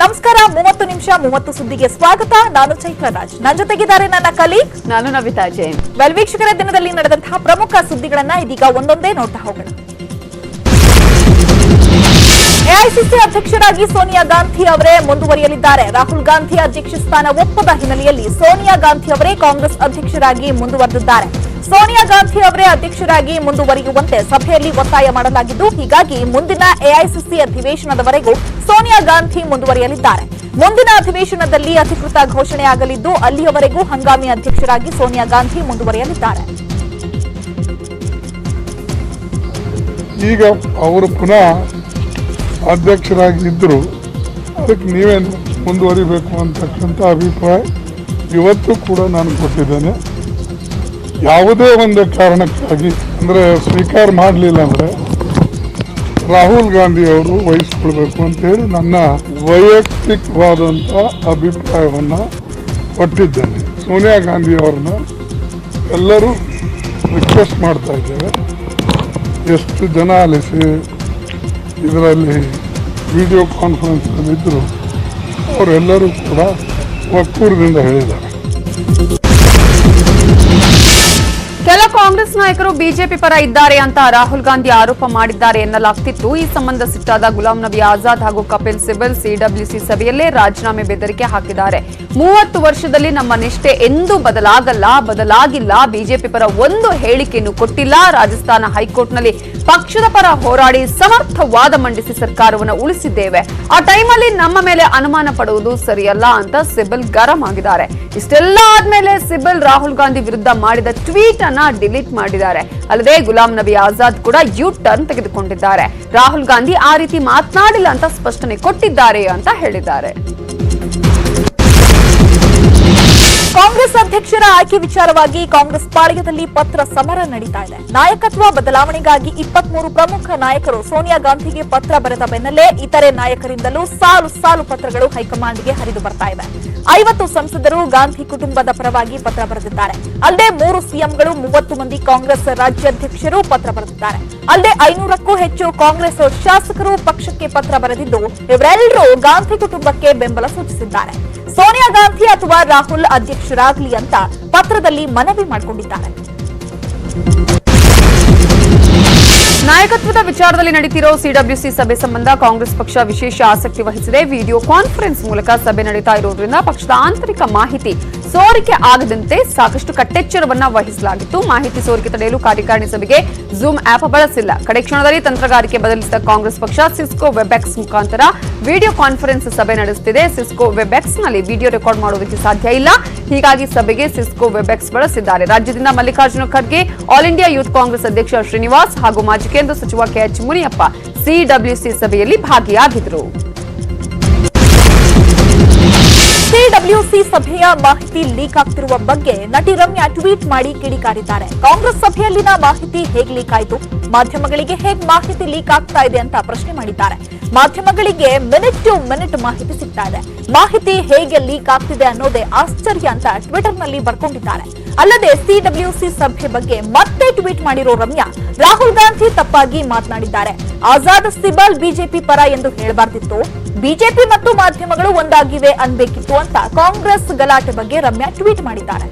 ನಮಸ್ಕಾರ ಮೂವತ್ತು ನಿಮಿಷ ಮೂವತ್ತು ಸುದ್ದಿಗೆ ಸ್ವಾಗತ. ನಾನು ಚೈತ್ರ ರಾಜ್ ನನ್ನ ಜೊತೆಗಿದ್ದಾರೆ ನನ್ನ ಕಲೀಗ್. ನಾನು ನವಿತಾ ಜೈನ್. ವೆಲ್ ವೀಕ್ಷಕರ ದಿನದಲ್ಲಿ ನಡೆದಂತಹ ಪ್ರಮುಖ ಸುದ್ದಿಗಳನ್ನ ಇದೀಗ ಒಂದೊಂದೇ ನೋಡ್ತಾ ಹೋಗೋಣ. ಎಐಸಿಸಿ ಅಧ್ಯಕ್ಷರಾಗಿ ಸೋನಿಯಾ ಗಾಂಧಿ ಅವರೇ ಮುಂದುವರಿಯಲಿದ್ದಾರೆ. ರಾಹುಲ್ ಗಾಂಧಿ ಅಧ್ಯಕ್ಷ ಸ್ಥಾನ ಒಪ್ಪದ ಹಿನ್ನೆಲೆಯಲ್ಲಿ ಸೋನಿಯಾ ಗಾಂಧಿ ಅವರೇ ಕಾಂಗ್ರೆಸ್ ಅಧ್ಯಕ್ಷರಾಗಿ ಮುಂದುವರೆದಿದ್ದಾರೆ. ಸೋನಿಯಾ ಗಾಂಧಿ ಅವರೇ ಅಧ್ಯಕ್ಷರಾಗಿ ಮುಂದುವರಿಯುವಂತೆ ಸಭೆಯಲ್ಲಿ ಒತ್ತಾಯ ಮಾಡಲಾಗಿದ್ದು, ಹೀಗಾಗಿ ಮುಂದಿನ ಎಐಸಿಸಿ ಅಧಿವೇಶನದವರೆಗೂ ಸೋನಿಯಾ ಗಾಂಧಿ ಮುಂದುವರಿಯಲಿದ್ದಾರೆ. ಮುಂದಿನ ಅಧಿವೇಶನದಲ್ಲಿ ಅಧಿಕೃತ ಘೋಷಣೆ ಆಗಲಿದ್ದು, ಅಲ್ಲಿಯವರೆಗೂ ಹಂಗಾಮಿ ಅಧ್ಯಕ್ಷರಾಗಿ ಸೋನಿಯಾ ಗಾಂಧಿ ಮುಂದುವರಿಯಲಿದ್ದಾರೆ. ಈಗ ಅವರು ಪುನಃ ಅಧ್ಯಕ್ಷರಾಗಿದ್ದರು ಅದಕ್ಕೆ ನೀವೇನು ಮುಂದುವರಿಬೇಕು ಅಂತಕ್ಕಂಥ ಅಭಿಪ್ರಾಯ ಇವತ್ತು ಕೂಡ ನಾನು ಕೊಟ್ಟಿದ್ದೇನೆ. ಯಾವುದೇ ಒಂದು ಕಾರಣಕ್ಕಾಗಿ, ಅಂದರೆ ಸ್ವೀಕಾರ ಮಾಡಲಿಲ್ಲ ಅಂದರೆ ರಾಹುಲ್ ಗಾಂಧಿ ಅವರು ವಹಿಸ್ಕೊಳ್ಬೇಕು ಅಂತೇಳಿ ನನ್ನ ವೈಯಕ್ತಿಕವಾದಂಥ ಅಭಿಪ್ರಾಯವನ್ನು ಕೊಟ್ಟಿದ್ದೇನೆ ಸೋನಿಯಾ ಗಾಂಧಿ ಅವ್ರನ್ನ ಎಲ್ಲರೂ ರಿಕ್ವೆಸ್ಟ್ ಮಾಡ್ತಾ ಇದ್ದೇವೆ. ಎಷ್ಟು ಜನ ಅಲಿಸಿ ಇದರಲ್ಲಿ ವಿಡಿಯೋ ಕಾನ್ಫರೆನ್ಸ್ನಲ್ಲಿದ್ದರು ಅವರೆಲ್ಲರೂ ಕೂಡ ಒಕ್ಕೂರದಿಂದ ಹೇಳಿದ್ದಾರೆ. ನಾಯಕರು ಬಿಜೆಪಿ ಪರ ಇದ್ದಾರೆ ಅಂತ ರಾಹುಲ್ ಗಾಂಧಿ ಆರೋಪ ಮಾಡಿದ್ದಾರೆ ಎನ್ನಲಾಗ್ತಿತ್ತು. ಈ ಸಂಬಂಧ ಸಿಟ್ಟಾದ ಗುಲಾಂ ನಬಿ ಆಜಾದ್ ಹಾಗೂ ಕಪಿಲ್ ಸಿಬಲ್ ಸಿಡಬ್ಲ್ಯೂಸಿ ಸಭೆಯಲ್ಲೇ ರಾಜೀನಾಮೆ ಬೆದರಿಕೆ ಹಾಕಿದ್ದಾರೆ. ಮೂವತ್ತು ವರ್ಷದಲ್ಲಿ ನಮ್ಮ ನಿಷ್ಠೆ ಎಂದೂ ಬದಲಾಗಲ್ಲ, ಬದಲಾಗಿಲ್ಲ. ಬಿಜೆಪಿ ಪರ ಒಂದು ಹೇಳಿಕೆಯನ್ನು ಕೊಟ್ಟಿಲ್ಲ. ರಾಜಸ್ಥಾನ ಹೈಕೋರ್ಟ್ನಲ್ಲಿ ಪಕ್ಷದ ಪರ ಹೋರಾಡಿ ಸಮರ್ಥ ವಾದ ಮಂಡಿಸಿ ಸರ್ಕಾರವನ್ನು ಉಳಿಸಿದ್ದೇವೆ. ಆ ಟೈಮಲ್ಲಿ ನಮ್ಮ ಮೇಲೆ ಅನುಮಾನ ಪಡುವುದು ಸರಿಯಲ್ಲ ಅಂತ ಸಿಬಲ್ ಗರಂ ಆಗಿದ್ದಾರೆ. ಇಷ್ಟೆಲ್ಲ ಆದ್ಮೇಲೆ ಸಿಬಲ್ ರಾಹುಲ್ ಗಾಂಧಿ ವಿರುದ್ಧ ಮಾಡಿದ ಟ್ವೀಟ್ ಅನ್ನ ಡಿಲೀಟ್ ಮಾಡಿದ್ದಾರೆ ಅಲ್ಲದೆ ಗುಲಾಂ ನಬಿ ಆಜಾದ್ ಕೂಡ ಯು ಟರ್ನ್ ತೆಗೆದುಕೊಂಡಿದ್ದಾರೆ. ರಾಹುಲ್ ಗಾಂಧಿ ಆ ರೀತಿ ಮಾತನಾಡಿಲ್ಲ ಅಂತ ಸ್ಪಷ್ಟನೆ ಕೊಟ್ಟಿದ್ದಾರೆ ಅಂತ ಹೇಳಿದ್ದಾರೆ. ಕಾಂಗ್ರೆಸ್ ಅಧ್ಯಕ್ಷರ ಆಯ್ಕೆ ವಿಚಾರವಾಗಿ ಕಾಂಗ್ರೆಸ್ ಪಾಳ್ಯದಲ್ಲಿ ಪತ್ರ ಸಮರ ನಡೀತಾ ಇದೆ. ನಾಯಕತ್ವ ಬದಲಾವಣೆಗಾಗಿ ಇಪ್ಪತ್ಮೂರು ಪ್ರಮುಖ ನಾಯಕರು ಸೋನಿಯಾ ಗಾಂಧಿಗೆ ಪತ್ರ ಬರೆದ ಬೆನ್ನಲ್ಲೇ ಇತರೆ ನಾಯಕರಿಂದಲೂ ಸಾಲು ಸಾಲು ಪತ್ರಗಳು ಹೈಕಮಾಂಡ್ಗೆ ಹರಿದು ಬರ್ತಾ ಇವೆ ಐವತ್ತು ಸಂಸದರು ಗಾಂಧಿ ಕುಟುಂಬದ ಪರವಾಗಿ ಪತ್ರ ಬರೆದಿದ್ದಾರೆ. ಅಲ್ಲದೆ ಮೂರು ಸಿಎಂಗಳು ಮೂವತ್ತು ಮಂದಿ ಕಾಂಗ್ರೆಸ್ ರಾಜ್ಯಾಧ್ಯಕ್ಷರು ಪತ್ರ ಬರೆದಿದ್ದಾರೆ. ಅಲ್ಲದೆ ಐನೂರಕ್ಕೂ ಹೆಚ್ಚು ಕಾಂಗ್ರೆಸ್ ಶಾಸಕರು ಪಕ್ಷಕ್ಕೆ ಪತ್ರ ಬರೆದಿದ್ದು, ಇವರೆಲ್ಲರೂ ಗಾಂಧಿ ಕುಟುಂಬಕ್ಕೆ ಬೆಂಬಲ ಸೂಚಿಸಿದ್ದಾರೆ. ಸೋನಿಯಾ ಗಾಂಧಿ ಅಥವಾ ರಾಹುಲ್ ಅಧ್ಯಕ್ಷರಾಗಲಿ ಅಂತ ಪತ್ರದಲ್ಲಿ ಮನವಿ ಮಾಡಿಕೊಂಡಿದ್ದಾರೆ. ನಾಯಕತ್ವದ ವಿಚಾರದಲ್ಲಿ ನಡೀತಿರೋ ಸಿಡಬ್ಲ್ಯೂಸಿ ಸಭೆ ಸಂಬಂಧ ಕಾಂಗ್ರೆಸ್ ಪಕ್ಷ ವಿಶೇಷ ಆಸಕ್ತಿ ವಹಿಸಿದೆ. ವಿಡಿಯೋ ಕಾನ್ಫರೆನ್ಸ್ ಮೂಲಕ ಸಭೆ ನಡೀತಾ ಇರೋದ್ರಿಂದ ಪಕ್ಷದ ಆಂತರಿಕ ಮಾಹಿತಿ ಸೋರಿಕೆ ಆಗದಂತೆ ಸಾಕಷ್ಟು ಕಟ್ಟೆಚ್ಚರವನ್ನ ವಹಿಸಲಾಗಿತ್ತು. ಮಾಹಿತಿ ಸೋರಿಕೆ ತಡೆಯಲು ಕಾರ್ಯಕಾರಿಣಿ ಸಭೆಗೆ ಜೂಮ್ ಆಪ್ ಬಳಸಿಲ್ಲ. ಕಡೆ ಕ್ಷಣದಲ್ಲಿ ತಂತ್ರಗಾರಿಕೆ ಬದಲಿಸಿದ ಕಾಂಗ್ರೆಸ್ ಪಕ್ಷ ಸಿಸ್ಕೋ ವೆಬ್ಎಕ್ಸ್ ಮುಖಾಂತರ ವಿಡಿಯೋ ಕಾನ್ಫರೆನ್ಸ್ ಸಭೆ ನಡೆಸುತ್ತಿದೆ ಸಿಸ್ಕೋ ವೆಬ್ಎಕ್ಸ್ನಲ್ಲಿ ವಿಡಿಯೋ ರೆಕಾರ್ಡ್ ಮಾಡುವುದಕ್ಕೆ ಸಾಧ್ಯ ಇಲ್ಲ. ಹೀಗಾಗಿ ಸಭೆಗೆ ಸಿಸ್ಕೋ ವೆಬ್ಎಕ್ಸ್ ಬಳಸಿದ್ದಾರೆ. ರಾಜ್ಯದಿಂದ Mallikarjuna Kharge all India youth Congress ಅಧ್ಯಕ್ಷ ಶ್ರೀನಿವಾಸ್ ಹಾಗೂ ಮಾಜಿ ಕೇಂದ್ರ ಸಚಿವ ಕೆಎಚ್ ಮುನಿಯಪ್ಪ ಸಿಡಬ್ಲ್ಯೂಸಿ ಸಭೆಯಲ್ಲಿ ಭಾಗಿಯಾಗಿದ್ದರು ಸಿಡಬ್ಲ್ಯೂಸಿ ಸಭೆಯ ಮಾಹಿತಿ ಲೀಕ್ ಆಗ್ತಿರುವ ಬಗ್ಗೆ ನಟಿ ರಮ್ಯಾ ಟ್ವೀಟ್ ಮಾಡಿ ಕಿಡಿಕಾರಿದ್ದಾರೆ. ಕಾಂಗ್ರೆಸ್ ಸಭೆಯಲ್ಲಿನ ಮಾಹಿತಿ ಹೇಗೆ ಲೀಕ್ ಆಯಿತು? ಮಾಧ್ಯಮಗಳಿಗೆ ಹೇಗೆ ಮಾಹಿತಿ ಲೀಕ್ ಆಗ್ತಾ ಇದೆ ಅಂತ ಪ್ರಶ್ನೆ ಮಾಡಿದ್ದಾರೆ. ಮಾಧ್ಯಮಗಳಿಗೆ ಮಿನಿಟ್ ಟು ಮಿನಿಟ್ ಮಾಹಿತಿ ಸಿಗ್ತಾ ಇದೆ. ಮಾಹಿತಿ ಹೇಗೆ ಲೀಕ್ ಆಗ್ತಿದೆ ಅನ್ನೋದೇ ಆಶ್ಚರ್ಯ ಅಂತ ಟ್ವಿಟರ್ನಲ್ಲಿ ಬರ್ಕೊಂಡಿದ್ದಾರೆ. ಅಲ್ಲದೆ ಸಿಡಬ್ಲ್ಯೂಸಿ ಸಭೆ ಬಗ್ಗೆ ಮತ್ತೆ ಟ್ವೀಟ್ ಮಾಡಿರೋ ರಮ್ಯಾ ರಾಹುಲ್ ಗಾಂಧಿ ತಪ್ಪಾಗಿ ಮಾತನಾಡಿದ್ದಾರೆ. ಆಜಾದ್ ಸಿಬಲ್ ಬಿಜೆಪಿ ಪರ ಎಂದು ಹೇಳಬಾರ್ದಿತ್ತು. ಬಿಜೆಪಿ ಮತ್ತು ಮಾಧ್ಯಮಗಳು ಒಂದಾಗಿವೆ ಅನ್ಬೇಕಿತ್ತು ಅಂತ ಕಾಂಗ್ರೆಸ್ ಗಲಾಟೆ ಬಗ್ಗೆ ರಮ್ಯಾ ಟ್ವೀಟ್ ಮಾಡಿದ್ದಾರೆ.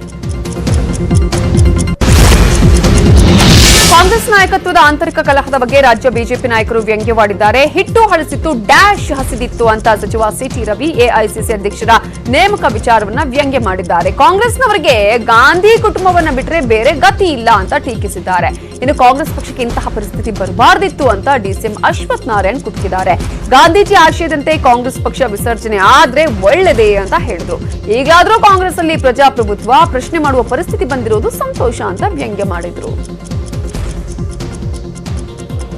ಕಾಂಗ್ರೆಸ್ ನಾಯಕತ್ವದ ಆಂತರಿಕ ಕಲಹದ ಬಗ್ಗೆ ರಾಜ್ಯ ಬಿಜೆಪಿ ನಾಯಕರು ವ್ಯಂಗ್ಯವಾಡಿದ್ದಾರೆ. ಹಿಟ್ಟು ಹಳಸಿತ್ತು ಡ್ಯಾಶ್ ಹಸಿದಿತ್ತು ಅಂತ ಸಚಿವ ಸಿಟಿ ರವಿ ಎಐಸಿಸಿ ಅಧ್ಯಕ್ಷರ ನೇಮಕ ವಿಚಾರವನ್ನ ವ್ಯಂಗ್ಯ ಮಾಡಿದ್ದಾರೆ. ಕಾಂಗ್ರೆಸ್ನವರಿಗೆ ಗಾಂಧಿ ಕುಟುಂಬವನ್ನ ಬಿಟ್ಟರೆ ಬೇರೆ ಗತಿ ಇಲ್ಲ ಅಂತ ಟೀಕಿಸಿದ್ದಾರೆ. ಇನ್ನು ಕಾಂಗ್ರೆಸ್ ಪಕ್ಷಕ್ಕೆ ಇಂತಹ ಪರಿಸ್ಥಿತಿ ಬರಬಾರ್ದಿತ್ತು ಅಂತ ಡಿಸಿಎಂ ಅಶ್ವಥ್ ನಾರಾಯಣ್ ಕುಟುಕಿದ್ದಾರೆ ಗಾಂಧೀಜಿ ಆಶಯದಂತೆ ಕಾಂಗ್ರೆಸ್ ಪಕ್ಷ ವಿಸರ್ಜನೆ ಆದ್ರೆ ಒಳ್ಳೆದೇ ಅಂತ ಹೇಳಿದ್ರು. ಈಗಾದರೂ ಕಾಂಗ್ರೆಸ್ ಅಲ್ಲಿ ಪ್ರಜಾಪ್ರಭುತ್ವ, ಪ್ರಶ್ನೆ ಮಾಡುವ ಪರಿಸ್ಥಿತಿ ಬಂದಿರೋದು ಸಂತೋಷ ಅಂತ ವ್ಯಂಗ್ಯ ಮಾಡಿದ್ರು.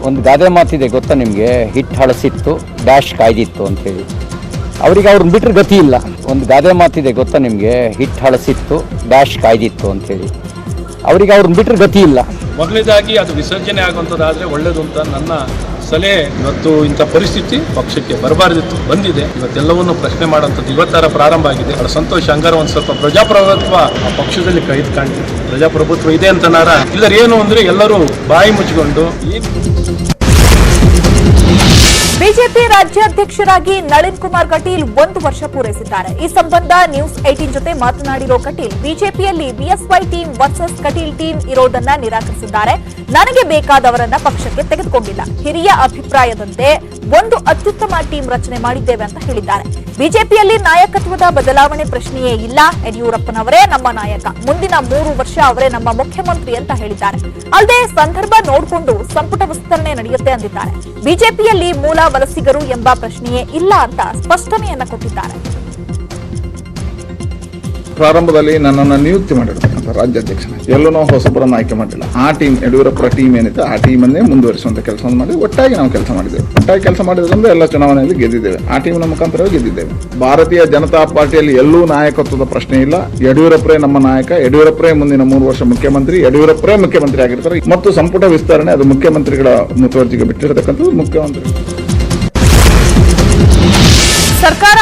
ಒಂದು ಗಾದೆ ಮಾತಿದೆ ಗೊತ್ತಾ ನಿಮಗೆ? ಹಿಟ್ ಹಳಸಿತ್ತು, ಡ್ಯಾಶ್ ಕಾಯ್ದಿತ್ತು ಅಂತೇಳಿ. ಅವರಿಗೆ ಅವ್ರನ್ನ ಬಿಟ್ಟರೆ ಗತಿ ಇಲ್ಲ. ಒಂದು ಗಾದೆ ಮಾತಿದೆ ಗೊತ್ತಾ ನಿಮಗೆ? ಹಿಟ್ ಹಳಸಿತ್ತು, ಡ್ಯಾಶ್ ಕಾಯ್ದಿತ್ತು ಅಂತೇಳಿ. ಅವರಿಗೆ ಅವ್ರನ್ನ ಬಿಟ್ಟರೆ ಗತಿ ಇಲ್ಲ. ಮೊದಲನೇದಾಗಿ ಅದು ವಿಸರ್ಜನೆ ಆಗುವಂಥದ್ದಾದರೆ ಒಳ್ಳೆಯದು ಅಂತ ನನ್ನ ಸಲಹೆ ಮತ್ತು ಇಂಥ ಪರಿಸ್ಥಿತಿ ಪಕ್ಷಕ್ಕೆ ಬರಬಾರ್ದಿತ್ತು, ಬಂದಿದೆ. ಇವತ್ತೆಲ್ಲವನ್ನು ಪ್ರಶ್ನೆ ಮಾಡುವಂಥದ್ದು ಇವತ್ತರ ಪ್ರಾರಂಭ ಆಗಿದೆ. ಅವರ ಸಂತೋಷ ಹಂಗಾರ ಒಂದು ಸ್ವಲ್ಪ ಪ್ರಜಾಪ್ರಭುತ್ವ ಆ ಪಕ್ಷದಲ್ಲಿ ಕೈದು ಕಾಣ್ತಿದೆ ಪ್ರಜಾಪ್ರಭುತ್ವ ಇದೆ ಅಂತನಾರ ಇಲ್ಲರೇನು ಅಂದರೆ ಎಲ್ಲರೂ ಬಾಯಿ ಮುಚ್ಚಿಕೊಂಡು ಏನು ಬಿಜೆಪಿ ರಾಜ್ಯಾಧ್ಯಕ್ಷರಾಗಿ ನಳಿನ್ ಕುಮಾರ್ ಕಟೀಲ್ ಒಂದು ವರ್ಷ ಪೂರೈಸಿದ್ದಾರೆ. ಈ ಸಂಬಂಧ ನ್ಯೂಸ್ ಏಟೀನ್ ಜೊತೆ ಮಾತನಾಡಿರೋ ಕಟೀಲ್, ಬಿಜೆಪಿಯಲ್ಲಿ BSY team versus Kateel team ಇರೋದನ್ನ ನಿರಾಕರಿಸಿದ್ದಾರೆ. ನನಗೆ ಬೇಕಾದವರನ್ನ ಪಕ್ಷಕ್ಕೆ ತೆಗೆದುಕೊಂಡಿಲ್ಲ. ಹಿರಿಯ ಅಭಿಪ್ರಾಯದಂತೆ ಒಂದು ಅತ್ಯುತ್ತಮ ಟೀಮ್ ರಚನೆ ಮಾಡಿದ್ದೇವೆ ಅಂತ ಹೇಳಿದ್ದಾರೆ. ಬಿಜೆಪಿಯಲ್ಲಿ ನಾಯಕತ್ವದ ಬದಲಾವಣೆ ಪ್ರಶ್ನೆಯೇ ಇಲ್ಲ. ಯಡಿಯೂರಪ್ಪನವರೇ ನಮ್ಮ ನಾಯಕ. ಮುಂದಿನ ಮೂರು ವರ್ಷ ಅವರೇ ನಮ್ಮ ಮುಖ್ಯಮಂತ್ರಿ ಅಂತ ಹೇಳಿದ್ದಾರೆ. ಅಲ್ಲದೆ ಸಂದರ್ಭ ನೋಡಿಕೊಂಡು ಸಂಪುಟ ವಿಸ್ತರಣೆ ನಡೆಯುತ್ತೆ ಅಂದಿದ್ದಾರೆ. ಬಿಜೆಪಿಯಲ್ಲಿ ಮೂಲ ವಲಸಿಗರು ಎಂಬ ಪ್ರಶ್ನೆಯೇ ಇಲ್ಲ ಅಂತ ಸ್ಪಷ್ಟನೆಯನ್ನ ಕೊಟ್ಟಿದ್ದಾರೆ. ಪ್ರಾರಂಭದಲ್ಲಿ ನನ್ನನ್ನು ನಿಯುಕ್ತಿ ಮಾಡಿರ್ತಕ್ಕಂಥ ರಾಜ್ಯಾಧ್ಯಕ್ಷ ಎಲ್ಲೂ ನಾವು ಹೊಸಬರನ್ನು ಆಯ್ಕೆ ಮಾಡಿಲ್ಲ ಆ ಟೀಮ್ ಯಡಿಯೂರಪ್ಪರ ಟೀಮ್ ಏನಿದೆ, ಆ ಟೀಮನ್ನೇ ಮುಂದುವರಿಸುವಂಥ ಕೆಲಸವನ್ನು ಮಾಡಿ ಒಟ್ಟಾಗಿ ನಾವು ಕೆಲಸ ಮಾಡಿದ್ದೇವೆ. ಒಟ್ಟಾಗಿ ಕೆಲಸ ಮಾಡಿದ್ರಿಂದ ಎಲ್ಲ ಚುನಾವಣೆಯಲ್ಲಿ ಗೆದ್ದಿದ್ದೇವೆ. ಆ ಟೀಮ್ನ ಮುಖಾಂತರ ಗೆದ್ದಿದ್ದೇವೆ. ಭಾರತೀಯ ಜನತಾ ಪಾರ್ಟಿಯಲ್ಲಿ ಎಲ್ಲೂ ನಾಯಕತ್ವದ ಪ್ರಶ್ನೆ ಇಲ್ಲ. ಯಡಿಯೂರಪ್ಪರೇ ನಮ್ಮ ನಾಯಕ, ಯಡಿಯೂರಪ್ಪರೇ ಮುಂದಿನ ಮೂರು ವರ್ಷ ಮುಖ್ಯಮಂತ್ರಿ, ಯಡಿಯೂರಪ್ಪರೇ ಮುಖ್ಯಮಂತ್ರಿ ಆಗಿರ್ತಾರೆ ಮತ್ತು ಸಂಪುಟ ವಿಸ್ತರಣೆ ಅದು ಮುಖ್ಯಮಂತ್ರಿಗಳ ಮುತುವರ್ಜಿಗೆ ಬಿಟ್ಟಿರತಕ್ಕಂಥದ್ದು ಮುಖ್ಯಮಂತ್ರಿ.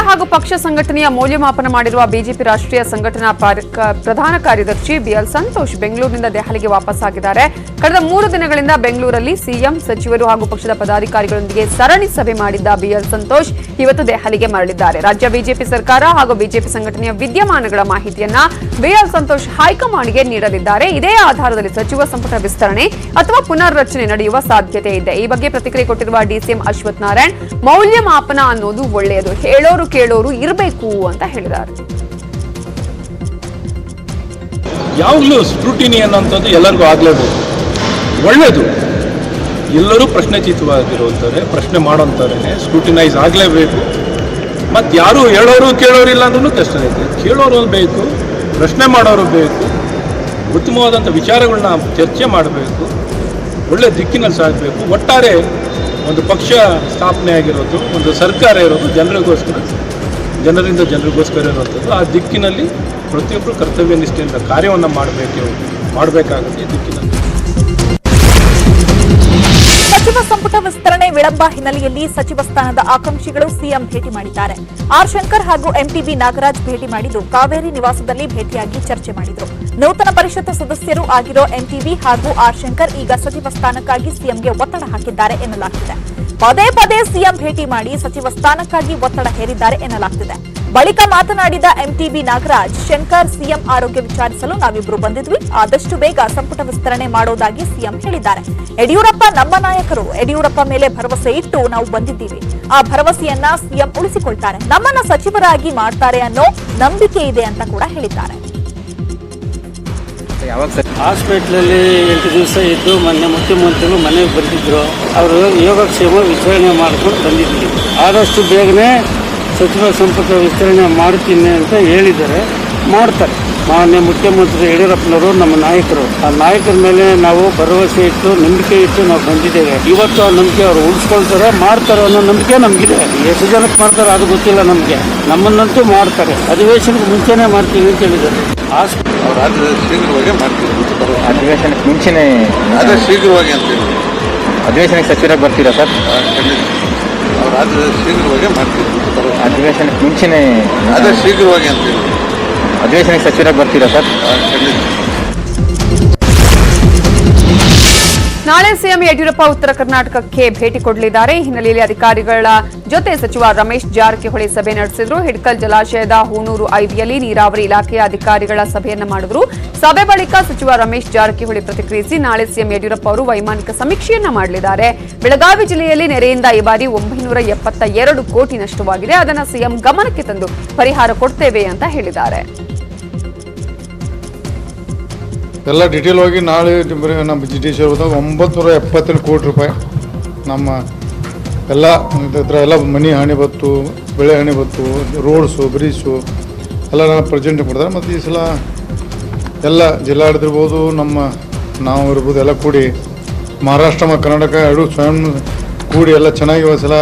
ಹಾಗೂ ಪಕ್ಷ ಸಂಘಟನೆಯ ಮೌಲ್ಯಮಾಪನ ಮಾಡಿರುವ ಬಿಜೆಪಿ ರಾಷ್ಟ್ರೀಯ ಸಂಘಟನಾ ಪಾರ್- ಪ್ರಧಾನ ಕಾರ್ಯದರ್ಶಿ ಬಿಎಲ್ ಸಂತೋಷ್ ಬೆಂಗಳೂರಿನಿಂದ ದೆಹಲಿಗೆ ವಾಪಸ್ಸಾಗಿದ್ದಾರೆ. ಕಳೆದ ಮೂರು ದಿನಗಳಿಂದ ಬೆಂಗಳೂರಲ್ಲಿ ಸಿಎಂ ಸಚಿವರು ಹಾಗೂ ಪಕ್ಷದ ಪದಾಧಿಕಾರಿಗಳೊಂದಿಗೆ ಸರಣಿ ಸಭೆ ಮಾಡಿದ್ದ ಬಿಎಲ್ ಸಂತೋಷ್ ಇವತ್ತು ದೆಹಲಿಗೆ ಮರಳಿದ್ದಾರೆ. ರಾಜ್ಯ ಬಿಜೆಪಿ ಸರ್ಕಾರ ಹಾಗೂ ಬಿಜೆಪಿ ಸಂಘಟನೆಯ ವಿದ್ಯಮಾನಗಳ ಮಾಹಿತಿಯನ್ನ ಬಿಎಲ್ ಸಂತೋಷ್ ಹೈಕಮಾಂಡ್ಗೆ ನೀಡಲಿದ್ದಾರೆ. ಇದೇ ಆಧಾರದಲ್ಲಿ ಸಚಿವ ಸಂಪುಟ ವಿಸ್ತರಣೆ ಅಥವಾ ಪುನರ್ರಚನೆ ನಡೆಯುವ ಸಾಧ್ಯತೆ ಇದೆ. ಈ ಬಗ್ಗೆ ಪ್ರತಿಕ್ರಿಯೆ ಕೊಟ್ಟಿರುವ ಡಿಸಿಎಂ ಅಶ್ವಥ್ ನಾರಾಯಣ್, ಮೌಲ್ಯಮಾಪನ ಅನ್ನೋದು ಒಳ್ಳೆಯದು. ಹೇಳೋರು ಕೇಳೋರು ಇರಬೇಕು ಅಂತ ಹೇಳಿದ್ದಾರೆ. ಯಾವಾಗಲೂ ಸ್ಕ್ರೂಟಿನಿ ಅನ್ನೋಂಥದ್ದು ಎಲ್ಲರಿಗೂ ಆಗಲೇಬೇಕು. ಒಳ್ಳೆಯದು ಎಲ್ಲರೂ ಪ್ರಶ್ನೆಚಿತವಾಗಿರುವಂಥವ್ರೆ ಪ್ರಶ್ನೆ ಮಾಡೋಂಥವ್ರೆ ಸ್ಕ್ರೂಟಿನೈಸ್ ಆಗಲೇಬೇಕು. ಮತ್ತು ಯಾರು ಹೇಳೋರು ಕೇಳೋರು ಇಲ್ಲ ಅಂದ್ರೂ ಕಷ್ಟ ಐತೆ ಕೇಳೋರು ಬೇಕು, ಪ್ರಶ್ನೆ ಮಾಡೋರು ಬೇಕು, ಉತ್ತಮವಾದಂಥ ವಿಚಾರಗಳನ್ನ ಚರ್ಚೆ ಮಾಡಬೇಕು, ಒಳ್ಳೆ ದಿಕ್ಕಿನಲ್ಲಿ ಸಾಗಬೇಕು. ಒಟ್ಟಾರೆ ಒಂದು ಪಕ್ಷ ಸ್ಥಾಪನೆ ಆಗಿರೋದು ಒಂದು ಸರ್ಕಾರ ಇರೋದು ಜನರಿಗೋಸ್ಕರ ಜನರಿಂದ ಜನರಿಗೋಸ್ಕರ ಇರುವಂಥದ್ದು, ಆ ದಿಕ್ಕಿನಲ್ಲಿ ಪ್ರತಿಯೊಬ್ಬರು ಕರ್ತವ್ಯ ನಿಷ್ಠೆಯಿಂದ ಕಾರ್ಯವನ್ನು ಮಾಡಬೇಕು, ಮಾಡಬೇಕಾಗುತ್ತೆ ಈ ದಿಕ್ಕಿನಲ್ಲಿ. ಸಚಿವ ಸಂಪುಟ ವಿಸ್ತರಣೆ ವಿಳಂಬ ಹಿನ್ನೆಲೆಯಲ್ಲಿ ಸಚಿವ ಸ್ಥಾನದ ಆಕಾಂಕ್ಷಿಗಳು ಸಿಎಂ ಭೇಟಿ ಮಾಡಿದ್ದಾರೆ. ಆರ್ ಶಂಕರ್ ಹಾಗೂ ಎಂಟಿಬಿ ನಾಗರಾಜ್ ಭೇಟಿ ಮಾಡಿದ್ದು ಕಾವೇರಿ ನಿವಾಸದಲ್ಲಿ ಭೇಟಿಯಾಗಿ ಚರ್ಚೆ ಮಾಡಿದರು. ನೂತನ ಪರಿಷತ್ ಸದಸ್ಯರು ಆಗಿರೋ ಎಂಟಿಬಿ ಹಾಗೂ ಆರ್ ಶಂಕರ್ ಈಗ ಸಚಿವ ಸ್ಥಾನಕ್ಕಾಗಿ ಸಿಎಂಗೆ ಒತ್ತಡ ಹಾಕಿದ್ದಾರೆ ಎನ್ನಲಾಗ್ತಿದೆ ಪದೇ ಪದೇ ಸಿಎಂ ಭೇಟಿ ಮಾಡಿ ಸಚಿವ ಸ್ಥಾನಕ್ಕಾಗಿ ಒತ್ತಡ ಹೇರಿದ್ದಾರೆ ಎನ್ನಲಾಗ್ತಿದೆ. ಬಳಿಕ ಮಾತನಾಡಿದ ಎಂಟಿಬಿ ನಾಗರಾಜ್, ಶಂಕರ್ ಸಿಎಂ ಆರೋಗ್ಯ ವಿಚಾರಿಸಲು ನಾವಿಬ್ರು ಬಂದಿದ್ವಿ. ಆದಷ್ಟು ಬೇಗ ಸಂಪುಟ ವಿಸ್ತರಣೆ ಮಾಡೋದಾಗಿ ಸಿಎಂ ಹೇಳಿದ್ದಾರೆ. ಯಡಿಯೂರಪ್ಪ ನಮ್ಮ ನಾಯಕರು, ಯಡಿಯೂರಪ್ಪ ಮೇಲೆ ಭರವಸೆ ಇಟ್ಟು ನಾವು ಬಂದಿದ್ದೀವಿ. ಆ ಭರವಸೆಯನ್ನ ಸಿಎಂ ಉಳಿಸಿಕೊಳ್ತಾರೆ. ನಮ್ಮನ್ನ ಸಚಿವರಾಗಿ ಮಾಡ್ತಾರೆ ಅನ್ನೋ ನಂಬಿಕೆ ಇದೆ ಅಂತ ಕೂಡ ಹೇಳಿದ್ದಾರೆ. ಹಾಸ್ಪಿಟ್ಲಲ್ಲಿ ಎಂಟು ದಿವಸ ಇದ್ದು ಮೊನ್ನೆ ಮುಖ್ಯಮಂತ್ರಿಗಳು ಮನೆಗೆ ಬಂದಿದ್ರು ಅವರು ಯೋಗಕ್ಷೇಮ ವಿಚಾರಣೆ ಮಾಡ್ಕೊಂಡು ಬಂದಿದ್ವಿ. ಆದಷ್ಟು ಬೇಗನೆ ಸಚಿವ ಸಂಪುಟ ವಿಸ್ತರಣೆ ಮಾಡ್ತೀನಿ ಅಂತ ಹೇಳಿದ್ದಾರೆ. ಮಾಡ್ತಾರೆ. ಮಾನ್ಯ ಮುಖ್ಯಮಂತ್ರಿ ಯಡಿಯೂರಪ್ಪನವರು ನಮ್ಮ ನಾಯಕರು. ಆ ನಾಯಕರ ಮೇಲೆ ನಾವು ಭರವಸೆ ಇಟ್ಟು ನಂಬಿಕೆ ಇಟ್ಟು ನಾವು ಬಂದಿದ್ದೇವೆ. ಇವತ್ತು ಆ ನಂಬಿಕೆ ಅವರು ಉಳಿಸ್ಕೊಳ್ತಾರೆ ಮಾಡ್ತಾರೆ ಅನ್ನೋ ನಂಬಿಕೆ ನಮಗಿದೆ. ಎಷ್ಟು ಜನಕ್ಕೆ ಮಾಡ್ತಾರೆ ಅದು ಗೊತ್ತಿಲ್ಲ ನಮಗೆ. ನಮ್ಮನ್ನಂತೂ ಮಾಡ್ತಾರೆ. ಅಧಿವೇಶನಕ್ಕೆ ಮುಂಚೆನೇ ಮಾಡ್ತೀವಿ ಅಂತ ಹೇಳಿದ್ದಾರೆ. ಶೀಘ್ರವಾಗಿ ಮಾಡ್ತೀವಿ. ಅಂತ. ಅಧಿವೇಶನಕ್ಕೆ ಮುಂಚೆನೇ ಅದೇ ಶೀಘ್ರವಾಗಿ ಅಂತೇಳಿ ಅಧಿವೇಶನಕ್ಕೆ ಸಚಿವರಾಗಿ ಬರ್ತೀರಾ ಸರ್? ಶೀಘ್ರವಾಗಿ ಮಾಡ್ತೀವಿ. ಅಂತ. ಅಧಿವೇಶನಕ್ಕೆ ಮುಂಚೆನೇ ಅದೇ ಶೀಘ್ರವಾಗಿ ಅಂತೇಳಿ ಅಧಿವೇಶನಕ್ಕೆ ಸಚಿವರಾಗಿ ಬರ್ತೀರಾ ಸರ್? ನಾಳೆ ಸಿಎಂ ಯಡಿಯೂರಪ್ಪ ಉತ್ತರ ಕರ್ನಾಟಕಕ್ಕೆ ಭೇಟಿ ಕೊಡಲಿದ್ದಾರೆ. ಹಿನ್ನೆಲೆಯಲ್ಲಿ ಅಧಿಕಾರಿಗಳ ಜೊತೆ ಸಚಿವ ರಮೇಶ್ ಜಾರಕಿಹೊಳಿ ಸಭೆ ನಡೆಸಿದ್ರು. ಹಿಡ್ಕಲ್ ಜಲಾಶಯದ ಹೂನೂರು ಐವಿಯಲ್ಲಿ ನೀರಾವರಿ ಇಲಾಖೆಯ ಅಧಿಕಾರಿಗಳ ಸಭೆಯನ್ನು ಮಾಡಿದ್ರು. ಸಭೆ ಬಳಿಕ ಸಚಿವ ರಮೇಶ್ ಜಾರಕಿಹೊಳಿ ಪ್ರತಿಕ್ರಿಯಿಸಿ ನಾಳೆ ಸಿಎಂ ಯಡಿಯೂರಪ್ಪ ಅವರು ವೈಮಾನಿಕ ಸಮೀಕ್ಷೆಯನ್ನ ಮಾಡಲಿದ್ದಾರೆ. ಬೆಳಗಾವಿ ಜಿಲ್ಲೆಯಲ್ಲಿ ನೆರೆಯಿಂದ ಈ ಬಾರಿ ಒಂಬೈನೂರ ಎಪ್ಪತ್ತ ಎರಡು ಕೋಟಿ ನಷ್ಟವಾಗಿದೆ. ಅದನ್ನು ಸಿಎಂ ಗಮನಕ್ಕೆ ತಂದು ಪರಿಹಾರ ಕೊಡ್ತೇವೆ ಅಂತ ಹೇಳಿದ್ದಾರೆ. ಎಲ್ಲ ಡಿಟೇಲ್ ಹೋಗಿ ನಾಳೆ ನಮ್ಮ ಜಿ ಟಿ ಸಿ ಒಂಬತ್ತು ನೂರ ಎಪ್ಪತ್ತೇಳು ಕೋಟಿ ರೂಪಾಯಿ ನಮ್ಮ ಎಲ್ಲ ಇದ್ರ ಎಲ್ಲ ಮನಿ ಹಾನಿ ಬತ್ತು, ಬೆಳೆ ಹಾನಿ ಬತ್ತು ರೋಡ್ಸು ಬ್ರಿಡ್ಜು ಎಲ್ಲ ನಾನು ಪ್ರೆಸೆಂಟ್ ಕೊಡ್ತಾರೆ. ಮತ್ತು ಈ ಸಲ ಎಲ್ಲ ಜಿಲ್ಲಾಡಳಿತಿರ್ಬೋದು ನಮ್ಮ ನಾವು ಇರ್ಬೋದು ಎಲ್ಲ ಕೂಡಿ ಮಹಾರಾಷ್ಟ್ರ ಮತ್ತು ಕರ್ನಾಟಕ ಎರಡು ಸ್ವಯಂ ಕೂಡಿ ಎಲ್ಲ ಚೆನ್ನಾಗಿ ಸಲ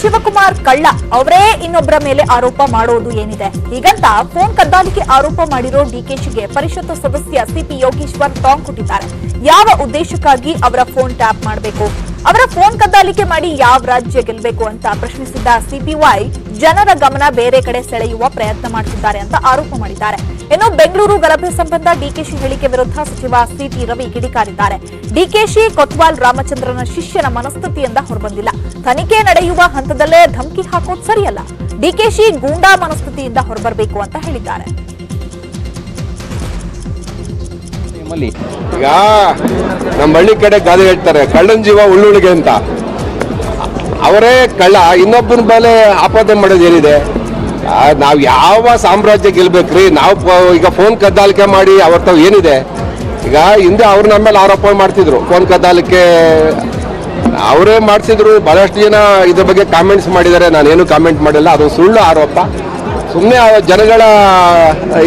ಶಿವಕುಮಾರ್ ಕಳ್ಳ ಅವರೇ ಇನ್ನೊಬ್ಬರ ಮೇಲೆ ಆರೋಪ ಮಾಡೋದು ಏನಿದೆ? ಹೀಗಂತ ಫೋನ್ ಕದ್ದಾಲಿಕೆ ಆರೋಪ ಮಾಡಿರೋ ಡಿಕೆಶಿಗೆ ಪರಿಷತ್ ಸದಸ್ಯ ಸಿಪಿ ಯೋಗೀಶ್ವರ್ ಟಾಂಗ್ ಕೊಟ್ಟಿದ್ದಾರೆ. ಯಾವ ಉದ್ದೇಶಕ್ಕಾಗಿ ಅವರ ಫೋನ್ ಟ್ಯಾಪ್ ಮಾಡಬೇಕು? ಅವರ ಫೋನ್ ಕದ್ದಾಲಿಕೆ ಮಾಡಿ ಯಾವ ರಾಜ್ಯ ಗೆಲ್ಲಬೇಕು ಅಂತ ಪ್ರಶ್ನಿಸಿದ್ದ ಸಿಪಿವೈ, ಜನರ ಗಮನ ಬೇರೆ ಕಡೆ ಸೆಳೆಯುವ ಪ್ರಯತ್ನ ಮಾಡುತ್ತಿದ್ದಾರೆ ಅಂತ ಆರೋಪ ಮಾಡಿದ್ದಾರೆ. ಇನ್ನು ಬೆಂಗಳೂರು ಗಲಭೆ ಸಂಬಂಧ ಡಿಕೆಶಿ ಹೇಳಿಕೆ ವಿರುದ್ಧ ಸಚಿವ ಸಿಟಿ ರವಿ ಕಿಡಿಕಾರಿದ್ದಾರೆ. ಡಿಕೆಶಿ ಕೊತ್ವಾಲ್ ರಾಮಚಂದ್ರನ ಶಿಷ್ಯನ ಮನಸ್ಥಿತಿಯಿಂದ ಹೊರಬಂದಿಲ್ಲ. ತನಿಖೆ ನಡೆಯುವ ಹಂತದಲ್ಲೇ ಧಮಕಿ ಹಾಕೋದು ಸರಿಯಲ್ಲ. ಡಿಕೆಶಿ ಗೂಂಡಾ ಮನಸ್ಥಿತಿಯಿಂದ ಹೊರಬರಬೇಕು ಅಂತ ಹೇಳಿದ್ದಾರೆ. ನಿಮ್ಮಲ್ಲಿ. ಈಗ ನಮ್ಮ ಹಳ್ಳಿ ಕಡೆ ಗಾದೆ ಹೇಳ್ತಾರೆ, ಕಳ್ಳನ ಜೀವ ಉಳ್ಳುಳಿಗೆ ಅಂತ. ಅವರೇ ಕಳ್ಳ, ಇನ್ನೊಬ್ಬನ ಮೇಲೆ ಆಪಾದನೆ ಮಾಡೋದು ಏನಿದೆ? ನಾವು ಯಾವ ಸಾಮ್ರಾಜ್ಯ ಗೆಲ್ಬೇಕ್ರಿ? ನಾವು ಈಗ ಫೋನ್ ಕದ್ದಾಲಿಕೆ ಮಾಡಿ ಅವ್ರ ತಾವು ಏನಿದೆ? ಈಗ ಹಿಂದೆ ಅವ್ರು ನಮ್ಮ ಮೇಲೆ ಆರೋಪ ಮಾಡ್ತಿದ್ರು ಫೋನ್ ಕದ್ದಾಲಿಕೆ. ಅವರೇ ಮಾಡಿಸಿದ್ರು, ಬಹಳಷ್ಟು ಜನ ಇದ್ರ ಬಗ್ಗೆ ಕಾಮೆಂಟ್ಸ್ ಮಾಡಿದ್ದಾರೆ ನಾನೇನು ಕಾಮೆಂಟ್ ಮಾಡಿಲ್ಲ ಅದು ಸುಳ್ಳು ಆರೋಪ. ಸುಮ್ಮನೆ ಜನಗಳ,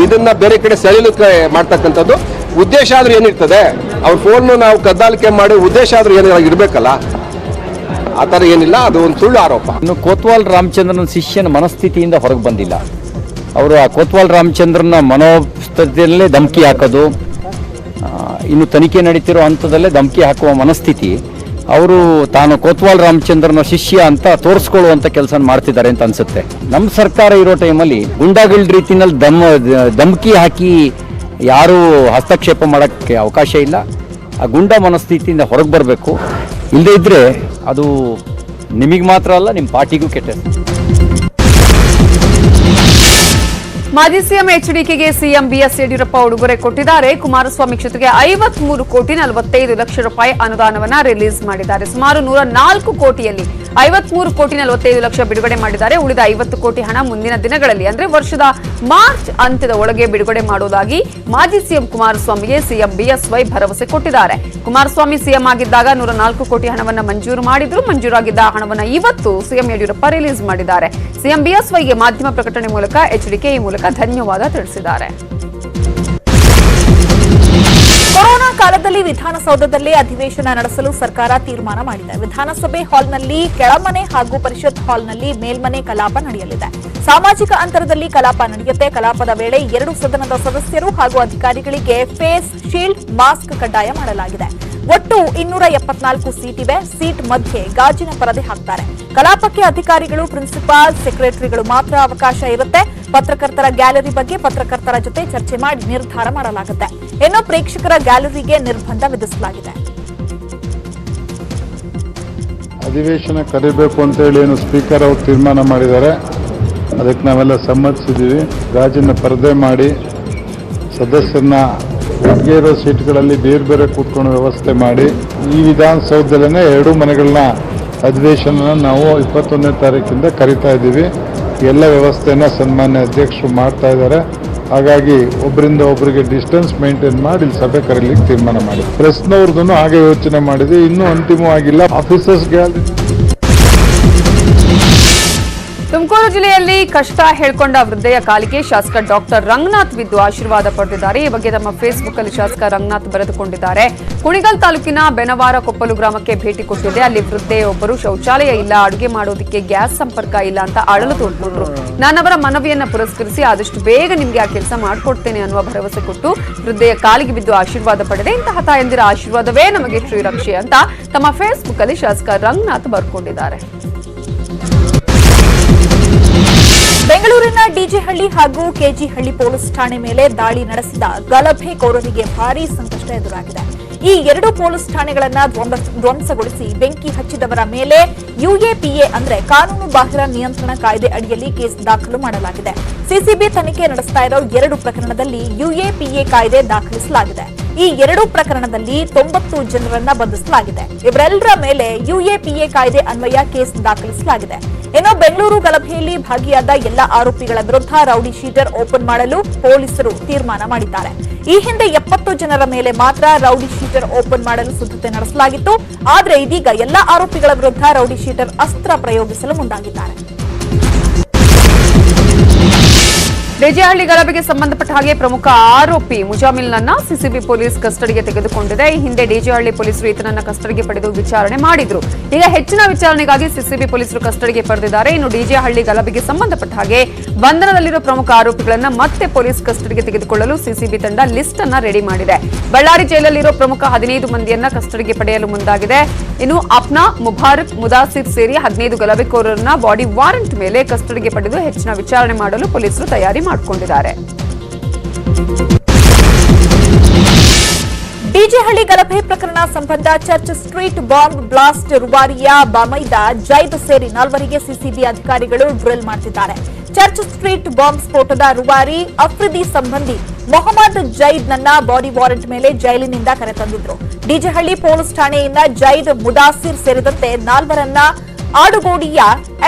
ಇದನ್ನ ಬೇರೆ ಕಡೆ ಸೆಳೆಲಿಕ್ಕೆ ಮಾಡ್ತಕ್ಕಂಥದ್ದು. ಉದ್ದೇಶ ಆದ್ರೂ ಏನಿರ್ತದೆ, ಅವ್ರ ಫೋನ್ ನಾವು ಕದ್ದಾಲಿಕೆ ಮಾಡಿ ಉದ್ದೇಶ ಆದ್ರೂ ಏನಿಲ್ಲ ಇರಬೇಕಲ್ಲ? ಆ ಥರ ಏನಿಲ್ಲ, ಅದು ಒಂದು ಸುಳ್ಳು ಆರೋಪ. ಇನ್ನು ಕೋತ್ವಾಲ್ ರಾಮಚಂದ್ರನ ಶಿಷ್ಯನ ಮನಸ್ಥಿತಿಯಿಂದ ಹೊರಗೆ ಬಂದಿಲ್ಲ. ಅವರು ಆ ಕೋತ್ವಾಲ್ ರಾಮಚಂದ್ರನ ಮನೋಸ್ಥಿತಿಯಲ್ಲೇ ಧಮಕಿ ಹಾಕೋದು ಇನ್ನು ತನಿಖೆ ನಡೀತಿರೋ ಹಂತದಲ್ಲೇ ಧಮಕಿ ಹಾಕುವ ಮನಸ್ಥಿತಿ. ಅವರು ತಾನು ಕೋತ್ವಾಲ್ ರಾಮಚಂದ್ರನ ಶಿಷ್ಯ ಅಂತ ತೋರಿಸ್ಕೊಳ್ಳುವಂಥ ಕೆಲಸ ಮಾಡ್ತಿದ್ದಾರೆ ಅಂತ ಅನ್ಸುತ್ತೆ. ನಮ್ಮ ಸರ್ಕಾರ ಇರೋ ಟೈಮಲ್ಲಿ ಗುಂಡಾಗಳ ರೀತಿನಲ್ಲಿ ದಮ್ಮ ಧಮಕಿ ಹಾಕಿ ಯಾರೂ ಹಸ್ತಕ್ಷೇಪ ಮಾಡೋಕ್ಕೆ ಅವಕಾಶ ಇಲ್ಲ. ಆ ಗುಂಡ ಮನಸ್ಥಿತಿಯಿಂದ ಹೊರಗೆ ಬರಬೇಕು. ಇಲ್ಲದೇ ಇದ್ದರೆ ಅದು ನಿಮಗೆ ಮಾತ್ರ ಅಲ್ಲ ನಿಮ್ಮ ಪಾರ್ಟಿಗೂ ಕೆಟ್ಟ ಮಾಜಿ ಸಿಎಂ ಎಚ್ಡಿಕೆಗೆ ಸಿಎಂ ಬಿಎಸ್ ಯಡಿಯೂರಪ್ಪ ಉಡುಗೊರೆ ಕೊಟ್ಟಿದ್ದಾರೆ. ಕುಮಾರಸ್ವಾಮಿ ಕ್ಷೇತ್ರಕ್ಕೆ ಐವತ್ಮೂರು ಕೋಟಿ ನಲವತ್ತೈದು ಲಕ್ಷ ರೂಪಾಯಿ ಅನುದಾನವನ್ನ ರಿಲೀಸ್ ಮಾಡಿದ್ದಾರೆ. ಸುಮಾರು ನೂರ ನಾಲ್ಕು ಕೋಟಿಯಲ್ಲಿ ಐವತ್ಮೂರು ಕೋಟಿ ನಲವತ್ತೈದು ಲಕ್ಷ ಬಿಡುಗಡೆ ಮಾಡಿದ್ದಾರೆ. ಉಳಿದ ಐವತ್ತು ಕೋಟಿ ಹಣ ಮುಂದಿನ ದಿನಗಳಲ್ಲಿ, ಅಂದ್ರೆ ವರ್ಷದ ಮಾರ್ಚ್ ಅಂತ್ಯದ ಒಳಗೆ ಬಿಡುಗಡೆ ಮಾಡುವುದಾಗಿ ಮಾಜಿ ಸಿಎಂ ಕುಮಾರಸ್ವಾಮಿಗೆ ಸಿಎಂ ಬಿಎಸ್ವೈ ಭರವಸೆ ಕೊಟ್ಟಿದ್ದಾರೆ. ಕುಮಾರಸ್ವಾಮಿ ಸಿಎಂ ಆಗಿದ್ದಾಗ ನೂರ ನಾಲ್ಕು ಕೋಟಿ ಹಣವನ್ನ ಮಂಜೂರು ಮಾಡಿದ್ರು. ಮಂಜೂರಾಗಿದ್ದ ಹಣವನ್ನ ಇವತ್ತು ಸಿಎಂ ಯಡಿಯೂರಪ್ಪ ರಿಲೀಸ್ ಮಾಡಿದ್ದಾರೆ. ಸಿಎಂ ಬಿಎಸ್ವೈಗೆ ಮಾಧ್ಯಮ ಪ್ರಕಟಣೆ ಮೂಲಕ ಎಚ್ಡಿಕೆ ಈ ಮೂಲಕ ಧನ್ಯವಾದ ತಿಳಿಸಿದ್ದಾರೆ. ಕೊರೋನಾ ಕಾಲದಲ್ಲಿ ವಿಧಾನಸೌಧದಲ್ಲಿ ಅಧಿವೇಶನ ನಡೆಸಲು ಸರ್ಕಾರ ತೀರ್ಮಾನ ಮಾಡಿದೆ. ವಿಧಾನಸಭೆ ಹಾಲ್ನಲ್ಲಿ, ಕೆಳಮನೆ ಹಾಗೂ ಪರಿಷತ್ ಹಾಲ್ನಲ್ಲಿ ಮೇಲ್ಮನೆ ಕಲಾಪ ನಡೆಯಲಿದೆ. ಸಾಮಾಜಿಕ ಅಂತರದಲ್ಲಿ ಕಲಾಪ ನಡೆಯುತ್ತೆ. ಕಲಾಪದ ವೇಳೆ ಎರಡು ಸದನದ ಸದಸ್ಯರು ಹಾಗೂ ಅಧಿಕಾರಿಗಳಿಗೆ ಫೇಸ್ ಶೀಲ್ಡ್, ಮಾಸ್ಕ್ ಕಡ್ಡಾಯ ಮಾಡಲಾಗಿದೆ. ಒಟ್ಟು ಇನ್ನೂರ ಎಪ್ಪತ್ನಾಲ್ಕು ಸೀಟ್ ಇವೆ. ಸೀಟ್ ಮಧ್ಯೆ ಗಾಜಿನ ಪರದೆ ಹಾಕ್ತಾರೆ. ಕಲಾಪಕ್ಕೆ ಅಧಿಕಾರಿಗಳು, ಪ್ರಿನ್ಸಿಪಾಲ್, ಸೆಕ್ರೆಟರಿಗಳು ಮಾತ್ರ ಅವಕಾಶ ಇರುತ್ತೆ. ಪತ್ರಕರ್ತರ ಗ್ಯಾಲರಿ ಬಗ್ಗೆ ಪತ್ರಕರ್ತರ ಜೊತೆ ಚರ್ಚೆ ಮಾಡಿ ನಿರ್ಧಾರ ಮಾಡಲಾಗುತ್ತೆ. ಇನ್ನು ಪ್ರೇಕ್ಷಕರ ಗ್ಯಾಲರಿಗೆ ನಿರ್ಬಂಧ ವಿಧಿಸಲಾಗಿದೆ. ಅಧಿವೇಶನ ಕರಿಬೇಕು ಅಂತೇಳಿ ಏನು ಸ್ಪೀಕರ್ ಅವರು ತೀರ್ಮಾನ ಮಾಡಿದ್ದಾರೆ. ಅದಕ್ಕೆ ನಾವೆಲ್ಲ ಸಮ್ಮತಿಸಿದ್ದೀವಿ. ಗಾಜಿನ ಪರದೆ ಮಾಡಿ ಸದಸ್ಯರನ್ನ ಒಟ್ಟಿಗೆ ಇರೋ ಸೀಟ್ಗಳಲ್ಲಿ ಬೇರೆ ಬೇರೆ ಕೂತ್ಕೊಳ್ಳೋ ವ್ಯವಸ್ಥೆ ಮಾಡಿ ಈ ವಿಧಾನಸೌಧದಲ್ಲೇ ಎರಡೂ ಮನೆಗಳನ್ನ ಅಧಿವೇಶನ ನಾವು ಇಪ್ಪತ್ತೊಂದನೇ ತಾರೀಕಿಂದ ಕರಿತಾ ಇದ್ದೀವಿ. ಎಲ್ಲ ವ್ಯವಸ್ಥೆನ ಸನ್ಮಾನ್ಯ ಅಧ್ಯಕ್ಷರು ಮಾಡ್ತಾ ಇದ್ದಾರೆ. ಹಾಗಾಗಿ ಒಬ್ಬರಿಂದ ಒಬ್ಬರಿಗೆ ಡಿಸ್ಟೆನ್ಸ್ ಮೇಂಟೈನ್ ಮಾಡಿ ಇಲ್ಲಿ ಸಭೆ ಕರೀಲಿಕ್ಕೆ ತೀರ್ಮಾನ ಮಾಡಿ ಪ್ರೆಸ್ನವ್ರದ್ದು ಹಾಗೆ ಯೋಚನೆ ಮಾಡಿದೆ ಇನ್ನೂ ಅಂತಿಮವಾಗಿಲ್ಲ. ಆಫೀಸರ್ಸ್ ಗ್ಯಾಲರಿ ತುಮಕೂರು ಜಿಲ್ಲೆಯಲ್ಲಿ ಕಷ್ಟ ಹೇಳ್ಕೊಂಡ ವೃದ್ಧೆಯ ಕಾಲಿಗೆ ಶಾಸಕ ಡಾಕ್ಟರ್ ರಂಗನಾಥ್ ಬಿದ್ದು ಆಶೀರ್ವಾದ ಪಡೆದಿದ್ದಾರೆ. ಈ ಬಗ್ಗೆ ತಮ್ಮ ಫೇಸ್ಬುಕ್ ಅಲ್ಲಿ ಶಾಸಕ ರಂಗನಾಥ್ ಬರೆದುಕೊಂಡಿದ್ದಾರೆ. ಕುಣಿಗಲ್ ತಾಲೂಕಿನ ಬೆನವಾರ ಕೊಪ್ಪಲು ಗ್ರಾಮಕ್ಕೆ ಭೇಟಿ ಕೊಟ್ಟಿದೆ. ಅಲ್ಲಿ ವೃದ್ಧೆಯೊಬ್ಬರು ಶೌಚಾಲಯ ಇಲ್ಲ, ಅಡುಗೆ ಮಾಡೋದಕ್ಕೆ ಗ್ಯಾಸ್ ಸಂಪರ್ಕ ಇಲ್ಲ ಅಂತ ಅಳಲು ತೋಡ್ಕೊಂಡ್ರು. ನಾನವರ ಮನವಿಯನ್ನ ಪುರಸ್ಕರಿಸಿ ಆದಷ್ಟು ಬೇಗ ನಿಮ್ಗೆ ಆ ಕೆಲಸ ಮಾಡ್ಕೊಡ್ತೇನೆ ಅನ್ನುವ ಭರವಸೆ ಕೊಟ್ಟು ವೃದ್ಧೆಯ ಕಾಲಿಗೆ ಬಿದ್ದು ಆಶೀರ್ವಾದ ಪಡೆದೆ. ಇಂತಹ ತಾಯಂದಿರ ಆಶೀರ್ವಾದವೇ ನಮಗೆ ಶ್ರೀರಕ್ಷೆ ಅಂತ ತಮ್ಮ ಫೇಸ್ಬುಕ್ ಅಲ್ಲಿ ಶಾಸಕ ರಂಗನಾಥ್ ಬರ್ಕೊಂಡಿದ್ದಾರೆ. ಡಿಜೆಹಳ್ಳಿ ಹಾಗೂ ಕೆಜಿಹಳ್ಳಿ ಪೊಲೀಸ್ ಠಾಣೆ ಮೇಲೆ ದಾಳಿ ನಡೆಸಿದ ಗಲಭೆಕೋರರಿಗೆ ಭಾರೀ ಸಂಕಷ್ಟ ಎದುರಾಗಿದೆ. ಈ ಎರಡು ಪೊಲೀಸ್ ಠಾಣೆಗಳನ್ನ ಧ್ವಂಸ- ಧ್ವಂಸಗೊಳಿಸಿ ಬೆಂಕಿ ಹಚ್ಚಿದವರ ಮೇಲೆ ಯುಎಪಿಎ ಅಂದ್ರೆ ಕಾನೂನು ಬಾಹಿರ ನಿಯಂತ್ರಣ ಕಾಯ್ದೆ ಅಡಿಯಲ್ಲಿ ಕೇಸ್ ದಾಖಲು ಮಾಡಲಾಗಿದೆ. ಸಿಸಿಬಿ ತನಿಖೆ ನಡೆಸ್ತಾ ಇರೋ ಎರಡು ಪ್ರಕರಣದಲ್ಲಿ ಯುಎಪಿಎ ಕಾಯ್ದೆ ದಾಖಲಿಸಲಾಗಿದೆ. ಈ ಎರಡೂ ಪ್ರಕರಣದಲ್ಲಿ ತೊಂಬತ್ತು ಜನರನ್ನ ಬಂಧಿಸಲಾಗಿದೆ. ಇವರೆಲ್ಲರ ಮೇಲೆ ಯುಎಪಿಎ ಕಾಯ್ದೆ ಅನ್ವಯ ಕೇಸ್ ದಾಖಲಿಸಲಾಗಿದೆ. ಇನ್ನು ಬೆಂಗಳೂರು ಗಲಭೆಯಲ್ಲಿ ಭಾಗಿಯಾದ ಎಲ್ಲ ಆರೋಪಿಗಳ ವಿರುದ್ಧ ರೌಡಿ ಶೀಟರ್ ಓಪನ್ ಮಾಡಲು ಪೊಲೀಸರು ತೀರ್ಮಾನ ಮಾಡಿದ್ದಾರೆ. ಈ ಹಿಂದೆ ಎಪ್ಪತ್ತು ಜನರ ಮೇಲೆ ಮಾತ್ರ ರೌಡಿ ಶೀಟರ್ ಓಪನ್ ಮಾಡಲು ಸಿದ್ಧತೆ ನಡೆಸಲಾಗಿತ್ತು. ಆದರೆ ಇದೀಗ ಎಲ್ಲ ಆರೋಪಿಗಳ ವಿರುದ್ಧ ರೌಡಿ ಶೀಟರ್ ಅಸ್ತ್ರ ಪ್ರಯೋಗಿಸಲು ಮುಂದಾಗಿದ್ದಾರೆ. ಡಿಜೆಹಳ್ಳಿ ಗಲಭೆಗೆ ಸಂಬಂಧಪಟ್ಟ ಹಾಗೆ ಪ್ರಮುಖ ಆರೋಪಿ ಮುಜಾಮಿಲ್ನನ್ನ ಸಿಸಿಬಿ ಪೊಲೀಸ್ ಕಸ್ಟಡಿಗೆ ತೆಗೆದುಕೊಂಡಿದೆ. ಈ ಹಿಂದೆ ಡಿಜೆಹಳ್ಳಿ ಪೊಲೀಸರು ಈತನನ್ನ ಕಸ್ಟಡಿಗೆ ಪಡೆದು ವಿಚಾರಣೆ ಮಾಡಿದ್ರು. ಈಗ ಹೆಚ್ಚಿನ ವಿಚಾರಣೆಗಾಗಿ ಸಿಸಿಬಿ ಪೊಲೀಸರು ಕಸ್ಟಡಿಗೆ ಪಡೆದಿದ್ದಾರೆ. ಇನ್ನು ಡಿಜೆಹಳ್ಳಿ ಗಲಭೆಗೆ ಸಂಬಂಧಪಟ್ಟ ಹಾಗೆ ಬಂಧನದಲ್ಲಿರುವ ಪ್ರಮುಖ ಆರೋಪಿಗಳನ್ನ ಮತ್ತೆ ಪೊಲೀಸ್ ಕಸ್ಟಡಿಗೆ ತೆಗೆದುಕೊಳ್ಳಲು ಸಿಸಿಬಿ ತಂಡ ಲಿಸ್ಟ್ ಅನ್ನ ರೆಡಿ ಮಾಡಿದೆ. ಬಳ್ಳಾರಿ ಜೈಲಲ್ಲಿರೋ ಪ್ರಮುಖ ಹದಿನೈದು ಮಂದಿಯನ್ನ ಕಸ್ಟಡಿಗೆ ಪಡೆಯಲು ಮುಂದಾಗಿದೆ. ಇನ್ನು ಅಪ್ನಾ, ಮುಬಾರಕ್, ಮುದಾಸಿರ್ ಸೇರಿ ಹದಿನೈದು ಗಲಭೆಕೋರರನ್ನ ಬಾಡಿ ವಾರೆಂಟ್ ಮೇಲೆ ಕಸ್ಟಡಿಗೆ ಪಡೆದು ಹೆಚ್ಚಿನ ವಿಚಾರಣೆ ಮಾಡಲು ಪೊಲೀಸರು ತಯಾರಿ ಮಾಡಿಕೊಂಡಿದ್ದಾರೆ. ಡಿಜೆಹಳ್ಳಿ ಗಲಭೆ ಪ್ರಕರಣ ಸಂಬಂಧ ಚರ್ಚ್ ಸ್ಟ್ರೀಟ್ ಬಾಂಬ್ ಬ್ಲಾಸ್ಟ್ ರುವಾರಿಯ ಬಾಮೈದ ಜೈದ್ ಸೇರಿ ನಾಲ್ವರಿಗೆ ಸಿಸಿಬಿ ಅಧಿಕಾರಿಗಳು ಡ್ರಿಲ್ ಮಾಡುತ್ತಿದ್ದಾರೆ ಚರ್ಚ್ ಸ್ಟ್ರೀಟ್ ಬಾಂಬ್ ಸ್ಫೋಟದ ರುವಾರಿ ಅಫ್ರಿದಿ ಸಂಬಂಧಿ ಮೊಹಮ್ಮದ್ ಜೈದ್ ನನ್ನ ಬಾಡಿ ವಾರೆಂಟ್ ಮೇಲೆ ಜೈಲಿನಿಂದ ಕರೆತಂದಿದ್ರು. ಡಿಜೆಹಳ್ಳಿ ಪೊಲೀಸ್ ಠಾಣೆಯಿಂದ ಜೈದ್ ಮುದಾಸಿರ್ ಸೇರಿದಂತೆ ನಾಲ್ವರನ್ನ ಆಡುಗೋಡಿಯ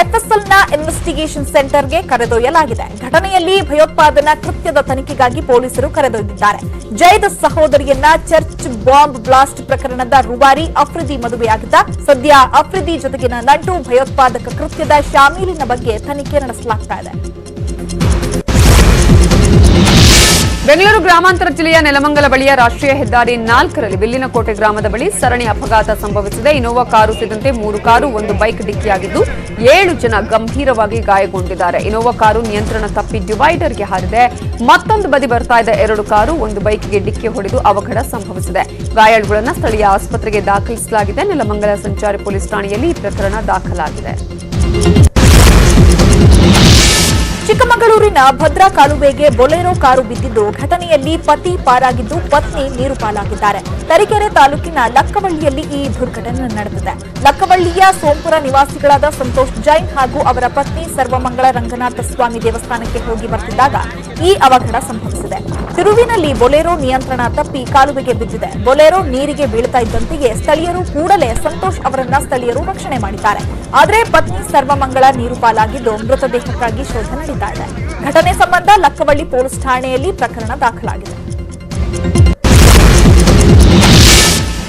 ಎಫ್ಎಸ್ಎಲ್ನ ಇನ್ವೆಸ್ಟಿಗೇಷನ್ ಸೆಂಟರ್ಗೆ ಕರೆದೊಯ್ಯಲಾಗಿದೆ. ಘಟನೆಯಲ್ಲಿ ಭಯೋತ್ಪಾದನಾ ಕೃತ್ಯದ ತನಿಖೆಗಾಗಿ ಪೊಲೀಸರು ಕರೆದೊಯ್ದಿದ್ದಾರೆ. ಜಯದ ಸಹೋದರಿಯನ್ನ ಚರ್ಚ್ ಬಾಂಬ್ ಬ್ಲಾಸ್ಟ್ ಪ್ರಕರಣದ ರುವಾರಿ ಅಫ್ರಿದಿ ಮದುವೆಯಾಗಿದ್ದ ಸದ್ಯ ಅಫ್ರಿದಿ ಜೊತೆಗಿನ ನಂಟು ಭಯೋತ್ಪಾದಕ ಕೃತ್ಯದ ಶಾಮೀಲಿನ ಬಗ್ಗೆ ತನಿಖೆ ನಡೆಸಲಾಗ್ತಾ ಇದೆ. ಬೆಂಗಳೂರು ಗ್ರಾಮಾಂತರ ಜಿಲ್ಲೆಯ ನೆಲಮಂಗಲ ಬಳಿಯ ರಾಷ್ಟ್ರೀಯ ಹೆದ್ದಾರಿ ನಾಲ್ಕರಲ್ಲಿ ಬಿಲ್ಲಿನಕೋಟೆ ಗ್ರಾಮದ ಬಳಿ ಸರಣಿ ಅಪಘಾತ ಸಂಭವಿಸಿದೆ. ಇನೋವಾ ಕಾರು ಸೇರಿದಂತೆ ಮೂರು ಕಾರು, ಒಂದು ಬೈಕ್ ಡಿಕ್ಕಿಯಾಗಿದ್ದು ಏಳು ಜನ ಗಂಭೀರವಾಗಿ ಗಾಯಗೊಂಡಿದ್ದಾರೆ. ಇನೋವಾ ಕಾರು ನಿಯಂತ್ರಣ ತಪ್ಪಿ ಡಿವೈಡರ್ಗೆ ಹಾರಿದೆ. ಮತ್ತೊಂದು ಬದಿ ಬರ್ತಾ ಇದ್ದ ಎರಡು ಕಾರು, ಒಂದು ಬೈಕ್ಗೆ ಡಿಕ್ಕಿ ಹೊಡೆದು ಅವಘಡ ಸಂಭವಿಸಿದೆ. ಗಾಯಾಳುಗಳನ್ನು ಸ್ಥಳೀಯ ಆಸ್ಪತ್ರೆಗೆ ದಾಖಲಿಸಲಾಗಿದೆ. ನೆಲಮಂಗಲ ಸಂಚಾರಿ ಪೊಲೀಸ್ ಠಾಣೆಯಲ್ಲಿ ಈ ಪ್ರಕರಣ ದಾಖಲಾಗಿದೆ. ಚಿಕ್ಕಮಗಳೂರಿನ ಭದ್ರಾ ಕಾಲುವೆಗೆ ಬೊಲೆರೋ ಕಾರು ಬಿದ್ದಿದ್ದು ಘಟನೆಯಲ್ಲಿ ಪತಿ ಪಾರಾಗಿದ್ದು ಪತ್ನಿ ನೀರು ಪಾಲಾಗಿದ್ದಾರೆ. ತರೀಕೆರೆ ತಾಲೂಕಿನ ಲಕ್ಕವಳ್ಳಿಯಲ್ಲಿ ಈ ದುರ್ಘಟನೆ ನಡೆದಿದೆ. ಲಕ್ಕವಳ್ಳಿಯ ಸೋಂಪುರ ನಿವಾಸಿಗಳಾದ ಸಂತೋಷ್ ಜೈನ್ ಹಾಗೂ ಅವರ ಪತ್ನಿ ಸರ್ವಮಂಗಳ ರಂಗನಾಥ ಸ್ವಾಮಿ ದೇವಸ್ಥಾನಕ್ಕೆ ಹೋಗಿ ಬರ್ತಿದ್ದಾಗ ಈ ಅವಘಡ ಸಂಭವಿಸಿದೆ. ತಿರುವಿನಲ್ಲಿ ಬೊಲೆರೋ ನಿಯಂತ್ರಣ ತಪ್ಪಿ ಕಾಲುವೆಗೆ ಬಿದ್ದಿದೆ. ಬೊಲೆರೋ ನೀರಿಗೆ ಬೀಳ್ತಾ ಇದ್ದಂತೆಯೇ ಸ್ಥಳೀಯರು ಕೂಡಲೇ ಸಂತೋಷ್ ಅವರನ್ನ ಸ್ಥಳೀಯರು ರಕ್ಷಣೆ ಮಾಡಿದ್ದಾರೆ. ಆದರೆ ಪತ್ನಿ ಸರ್ವಮಂಗಳ ನೀರು ಪಾಲಾಗಿದ್ದು ಮೃತದೇಹಕ್ಕಾಗಿ ಶೋಧ ನಡೀತಾ ಇದೆ. ಘಟನೆ ಸಂಬಂಧ ಲಕ್ಕವಳ್ಳಿ ಪೊಲೀಸ್ ಠಾಣೆಯಲ್ಲಿ ಪ್ರಕರಣ ದಾಖಲಾಗಿದೆ.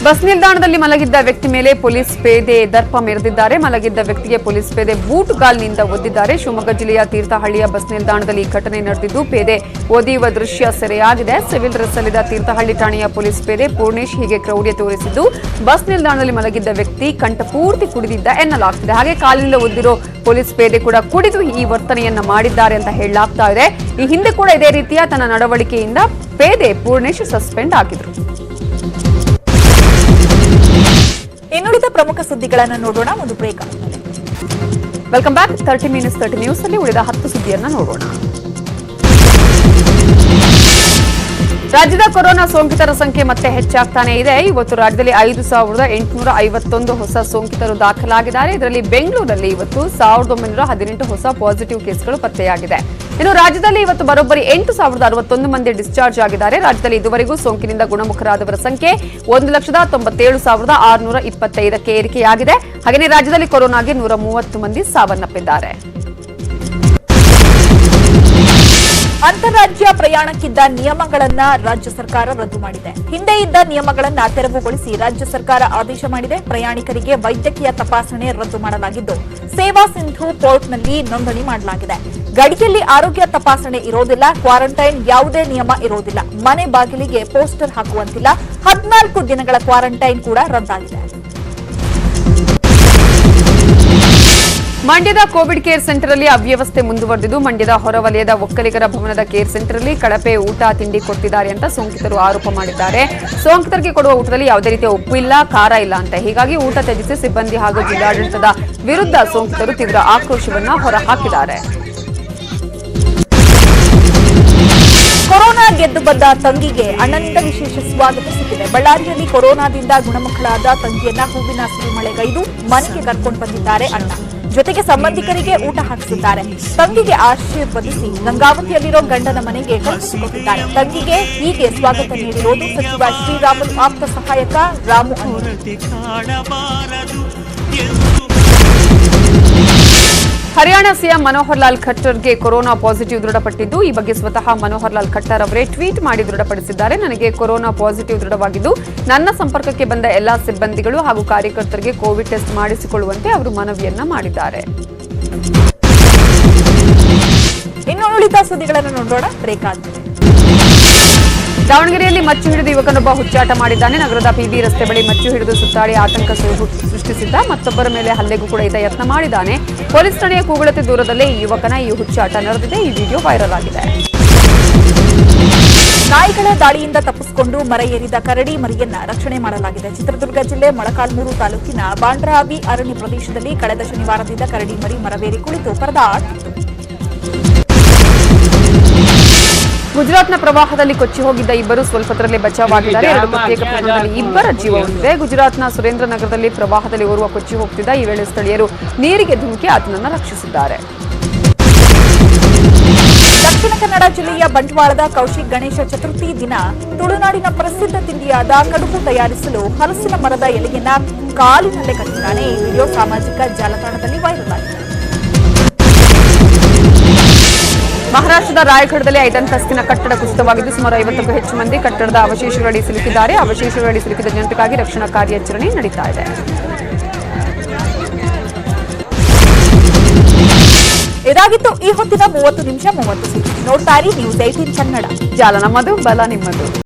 ಬಸ್ ನಿಲ್ದಾಣದಲ್ಲಿ ಮಲಗಿದ್ದ ವ್ಯಕ್ತಿ ಮೇಲೆ ಪೊಲೀಸ್ ಪೇದೆ, ದರ್ಪ ಮೆರೆದಿದ್ದಾರೆ. ಮಲಗಿದ್ದ ವ್ಯಕ್ತಿಗೆ ಪೊಲೀಸ್ ಪೇದೆ ಬೂಟ್ ಗಾಲ್ನಿಂದ ಒದ್ದಿದ್ದಾರೆ. ಶಿವಮೊಗ್ಗ ಜಿಲ್ಲೆಯ ತೀರ್ಥಹಳ್ಳಿಯ ಬಸ್ ನಿಲ್ದಾಣದಲ್ಲಿ ಈ ಘಟನೆ ನಡೆದಿದ್ದು, ಪೇದೆ ಒದಿಯುವ ದೃಶ್ಯ ಸೆರೆಯಾಗಿದೆ. ಸಿವಿಲ್ ಡ್ರೆಸ್ ಅಲ್ಲಿದ್ದ ತೀರ್ಥಹಳ್ಳಿ ಠಾಣೆಯ ಪೊಲೀಸ್ ಪೇದೆ ಪೂರ್ಣೇಶ್ ಹೀಗೆ ಕ್ರೌರ್ಯ ತೋರಿಸಿದ್ದು, ಬಸ್ ನಿಲ್ದಾಣದಲ್ಲಿ ಮಲಗಿದ್ದ ವ್ಯಕ್ತಿ ಕಂಠಪೂರ್ತಿ ಕುಡಿದಿದ್ದ ಎನ್ನಲಾಗ್ತಿದೆ. ಹಾಗೆ ಕಾಲಿನಿಂದ ಒದ್ದಿರೋ ಪೊಲೀಸ್ ಪೇದೆ ಕೂಡ ಕುಡಿದು ಈ ವರ್ತನೆಯನ್ನ ಮಾಡಿದ್ದಾರೆ ಅಂತ ಹೇಳಲಾಗ್ತಾ ಇದೆ. ಈ ಹಿಂದೆ ಕೂಡ ಇದೇ ರೀತಿಯ ತನ್ನ ನಡವಳಿಕೆಯಿಂದ ಪೇದೆ ಪೂರ್ಣೇಶ್ ಸಸ್ಪೆಂಡ್ ಆಗಿದ್ರು. ಇನ್ನುಳಿದ ಪ್ರಮುಖ ಸುದ್ದಿಗಳನ್ನು ನೋಡೋಣ, ಒಂದು break welcome back thirty minutes thirty news ಅಲ್ಲಿ ಉಳಿದ ಹತ್ತು ಸುದ್ದಿಯನ್ನು ನೋಡೋಣ. ರಾಜ್ಯದ ಕೊರೋನಾ ಸೋಂಕಿತರ ಸಂಖ್ಯೆ ಮತ್ತೆ ಹೆಚ್ಚಾಗ್ತಾನೆ ಇದೆ. ಇವತ್ತು ರಾಜ್ಯದಲ್ಲಿ ಐದು ಸಾವಿರದ ಎಂಟುನೂರ ಐವತ್ತೊಂದು ಹೊಸ ಸೋಂಕಿತರು ದಾಖಲಾಗಿದ್ದಾರೆ. ಇದರಲ್ಲಿ ಬೆಂಗಳೂರಲ್ಲಿ ಇವತ್ತು ಸಾವಿರದ ಒಂಬೈನೂರ ಹದಿನೆಂಟು ಹೊಸ ಪಾಸಿಟಿವ್ ಕೇಸ್ಗಳು ಪತ್ತೆಯಾಗಿದೆ. ಇನ್ನು ರಾಜ್ಯದಲ್ಲಿ ಇವತ್ತು ಬರೋಬ್ಬರಿ ಎಂಟು ಸಾವಿರದ ಅರವತ್ತೊಂದು ಮಂದಿ ಡಿಸ್ಚಾರ್ಜ್ ಆಗಿದ್ದಾರೆ. ರಾಜ್ಯದಲ್ಲಿ ಇದುವರೆಗೂ ಸೋಂಕಿನಿಂದ ಗುಣಮುಖರಾದವರ ಸಂಖ್ಯೆ ಒಂದು ಲಕ್ಷದ ತೊಂಬತ್ತೇಳು ಸಾವಿರದ ಆರುನೂರ ಇಪ್ಪತ್ತೈದಕ್ಕೆ ಏರಿಕೆಯಾಗಿದೆ. ಹಾಗೆಯೇ ರಾಜ್ಯದಲ್ಲಿ ಕೊರೋನಾಗೆ ನೂರ ಮೂವತ್ತು ಮಂದಿ ಸಾವನ್ನಪ್ಪಿದ್ದಾರೆ. ಅಂತಾರಾಜ್ಯ ಪ್ರಯಾಣಕ್ಕಿದ್ದ ನಿಯಮಗಳನ್ನ ರಾಜ್ಯ ಸರ್ಕಾರ ರದ್ದು ಮಾಡಿದೆ. ಹಿಂದೆ ಇದ್ದ ನಿಯಮಗಳನ್ನ ತೆರವುಗೊಳಿಸಿ ರಾಜ್ಯ ಸರ್ಕಾರ ಆದೇಶ ಮಾಡಿದೆ. ಪ್ರಯಾಣಿಕರಿಗೆ ವೈದ್ಯಕೀಯ ತಪಾಸಣೆ ರದ್ದು ಮಾಡಲಾಗಿದ್ದು, ಸೇವಾ ಸಿಂಧು ಪೋರ್ಟ್ನಲ್ಲಿ ನೋಂದಣಿ ಮಾಡಲಾಗಿದೆ. ಗಡಿಯಲ್ಲಿ ಆರೋಗ್ಯ ತಪಾಸಣೆ ಇರೋದಿಲ್ಲ. ಕ್ವಾರಂಟೈನ್ ಯಾವುದೇ ನಿಯಮ ಇರೋದಿಲ್ಲ. ಮನೆ ಬಾಗಿಲಿಗೆ ಪೋಸ್ಟರ್ ಹಾಕುವಂತಿಲ್ಲ. ಹದಿನಾಲ್ಕು ದಿನಗಳ ಕ್ವಾರಂಟೈನ್ ಕೂಡ ರದ್ದಾಗಿದೆ. ಮಂಡ್ಯದ ಕೋವಿಡ್ ಕೇರ್ ಸೆಂಟರ್ ಅಲ್ಲಿ ಅವ್ಯವಸ್ಥೆ ಮುಂದುವರೆದಿದ್ದು, ಮಂಡ್ಯದ ಹೊರವಲಯದ ಒಕ್ಕಲಿಗರ ಭವನದ ಕೇರ್ ಸೆಂಟರ್ ಅಲ್ಲಿ ಕಳಪೆ ಊಟ ತಿಂಡಿ ಕೊಟ್ಟಿದ್ದಾರೆ ಅಂತ ಸೋಂಕಿತರು ಆರೋಪ ಮಾಡಿದ್ದಾರೆ. ಸೋಂಕಿತರಿಗೆ ಕೊಡುವ ಊಟದಲ್ಲಿ ಯಾವುದೇ ರೀತಿಯ ಉಪ್ಪು ಇಲ್ಲ, ಖಾರ ಇಲ್ಲ ಅಂತ. ಹೀಗಾಗಿ ಊಟ ತ್ಯಜಿಸಿ ಸಿಬ್ಬಂದಿ ಹಾಗೂ ಜಿಲ್ಲಾಡಳಿತದ ವಿರುದ್ಧ ಸೋಂಕಿತರು ತೀವ್ರ ಆಕ್ರೋಶವನ್ನ ಹೊರಹಾಕಿದ್ದಾರೆ. ಕೊರೋನಾ ಗೆದ್ದು ಬಂದ ತಂಗಿಗೆ ಅನಂತ ವಿಶೇಷ ಸ್ವಾಗತ ಬಳ್ಳಾರಿಯಲ್ಲಿ ಕೊರೋನಾದಿಂದ ಗುಣಮುಖಳಾದ ತಂಗಿಯನ್ನ ಹೂವಿನ ಸಿರಿಮಳೆಗೈದು ಮನೆಗೆ ಕರ್ಕೊಂಡು ಬಂದಿದ್ದಾರೆ ಅಣ್ಣ. ಜೊತೆಗೆ ಸಂಬಂಧಿಕರಿಗೆ ಊಟ ಹಾಕಿಸಿದ್ದಾರೆ. ತಂಗಿಗೆ ಆಶೀರ್ವದಿಸಿ ಗಂಗಾವತಿಯಲ್ಲಿರೋ ಗಂಡನ ಮನೆಗೆ ಕಳುಹಿಸಿಕೊಟ್ಟಿದ್ದಾರೆ. ತಂಗಿಗೆ ಹೀಗೆ ಸ್ವಾಗತ ನೀಡಿರೋದು ಸಚಿವ ಶ್ರೀರಾಮುಲು ಆಪ್ತ ಸಹಾಯಕ ರಾಮು ಹರಿಯಾಣ ಸಿಎಂ ಮನೋಹರ್ ಲಾಲ್ ಖಟ್ಟರ್ಗೆ ಕೊರೋನಾ ಪಾಸಿಟಿವ್ ದೃಢಪಟ್ಟಿದ್ದು, ಈ ಬಗ್ಗೆ ಸ್ವತಃ ಮನೋಹರ್ ಲಾಲ್ ಖಟ್ಟರ್ ಅವರೇ ಟ್ವೀಟ್ ಮಾಡಿ ದೃಢಪಡಿಸಿದ್ದಾರೆ. ನನಗೆ ಕೊರೋನಾ ಪಾಸಿಟಿವ್ ದೃಢವಾಗಿದ್ದು, ನನ್ನ ಸಂಪರ್ಕಕ್ಕೆ ಬಂದ ಎಲ್ಲಾ ಸಿಬ್ಬಂದಿಗಳು ಹಾಗೂ ಕಾರ್ಯಕರ್ತರಿಗೆ ಕೋವಿಡ್ ಟೆಸ್ಟ್ ಮಾಡಿಸಿಕೊಳ್ಳುವಂತೆ ಅವರು ಮನವಿಯನ್ನ ಮಾಡಿದ್ದಾರೆ. ಇನ್ನು ಉಳಿದ ಸುದ್ದಿಗಳನ್ನು ನೋಡೋಣ ದಾವಣಗೆರೆಯಲ್ಲಿ ಮಚ್ಚು ಹಿಡಿದು ಯುವಕನೊಬ್ಬ ಹುಚ್ಚಾಟ ಮಾಡಿದ್ದಾನೆ. ನಗರದ ಪಿಬಿ ರಸ್ತೆ ಬಳಿ ಮಚ್ಚು ಹಿಡಿದು ಸುತ್ತಾಡಿ ಆತಂಕ ಸೃಷ್ಟಿಸಿದ್ದ ಮತ್ತೊಬ್ಬರ ಮೇಲೆ ಹಲ್ಲೆಗೂ ಕೂಡ ಇದ್ದ ಯತ್ನ ಮಾಡಿದ್ದಾನೆ. ಪೊಲೀಸ್ ಠಾಣೆಯ ಕೂಗಳತೆ ದೂರದಲ್ಲೇ ಈ ಯುವಕನ ಈ ಹುಚ್ಚಾಟ ನಡೆದಿದೆ. ಈ ವಿಡಿಯೋ ವೈರಲ್ ಆಗಿದೆ. ನಾಯಿಗಳ ದಾಳಿಯಿಂದ ತಪ್ಪಿಸಿಕೊಂಡು ಮರ ಏರಿದ ಕರಡಿ ಮರಿಯನ್ನ ರಕ್ಷಣೆ ಮಾಡಲಾಗಿದೆ. ಚಿತ್ರದುರ್ಗ ಜಿಲ್ಲೆ ಮೊಳಕಾಲ್ಮೂರು ತಾಲೂಕಿನ ಬಾಂಡ್ರಾಬಿ ಅರಣ್ಯ ಪ್ರದೇಶದಲ್ಲಿ ಕಳೆದ ಶನಿವಾರದಿಂದ ಕರಡಿ ಮರಿ ಮರವೇರಿ ಕುಳಿತು ಪರದಾಟ ಗುಜರಾತ್ನ ಪ್ರವಾಹದಲ್ಲಿ ಕೊಚ್ಚಿ ಹೋಗಿದ್ದ ಇಬ್ಬರು ಸ್ವಲ್ಪದರಲ್ಲೇ ಬಚಾವಾಗಿದ್ದಾರೆ. ಎರಡು ಪ್ರತ್ಯೇಕ ಪ್ರಕರಣದಲ್ಲಿ ಇಬ್ಬರ ಜೀವ ಉಳಿದಿದೆ. ಗುಜರಾತ್ನ ಸುರೇಂದ್ರ ನಗರದಲ್ಲಿ ಪ್ರವಾಹದಲ್ಲಿ ಓರ್ವ ಕೊಚ್ಚಿ ಹೋಗ್ತಿದ್ದ. ಈ ವೇಳೆ ಸ್ಥಳೀಯರು ನೀರಿಗೆ ಧುಮುಕಿ ಆತನನ್ನು ರಕ್ಷಿಸಿದ್ದಾರೆ. ದಕ್ಷಿಣ ಕನ್ನಡ ಜಿಲ್ಲೆಯ ಬಂಟ್ವಾಳದ ಕೌಶಿಕ್ ಗಣೇಶ ಚತುರ್ಥಿ ದಿನ ತುಳುನಾಡಿನ ಪ್ರಸಿದ್ಧ ತಿಂಡಿಯಾದ ಕಡುಬು ತಯಾರಿಸಲು ಹಲಸಿನ ಮರದ ಎಲೆಯನ್ನ ಕಾಲಿನಲ್ಲೇ ಕಟ್ಟಿದ್ದಾನೆ. ಈ ವಿಡಿಯೋ ಸಾಮಾಜಿಕ ಜಾಲತಾಣದಲ್ಲಿ ವೈರಲ್ ಆಗಿದೆ. ಮಹಾರಾಷ್ಟ್ರದ ರಾಯಗಢದಲ್ಲಿ ಐದಂತಸ್ತಿನ ಕಟ್ಟಡ ಕುಸಿತವಾಗಿದ್ದು ಸುಮಾರು ಐವತ್ತಕ್ಕೂ ಹೆಚ್ಚು ಮಂದಿ ಕಟ್ಟಡದ ಅವಶೇಷಗಳಡಿ ಸಿಲುಕಿದ್ದಾರೆ. ಅವಶೇಷಗಳಡಿ ಸಿಲುಕಿದ ಜನತೆಗಾಗಿ ರಕ್ಷಣಾ ಕಾರ್ಯಾಚರಣೆ ನಡೀತಾ ಇದೆ. ಇದಾಗಿತ್ತು ಈ ಹೊತ್ತಿನ ಮೂವತ್ತು ನಿಮಿಷ ಮೂವತ್ತು ಸೆಕೆಂಡ್. ನೋಡ್ತಾ ಇರಿ ನ್ಯೂಸ್ ಏಟೀನ್ ಕನ್ನಡ. ಜಾಲ ನಮ್ಮದು ಬಲ ನಿಮ್ಮದು.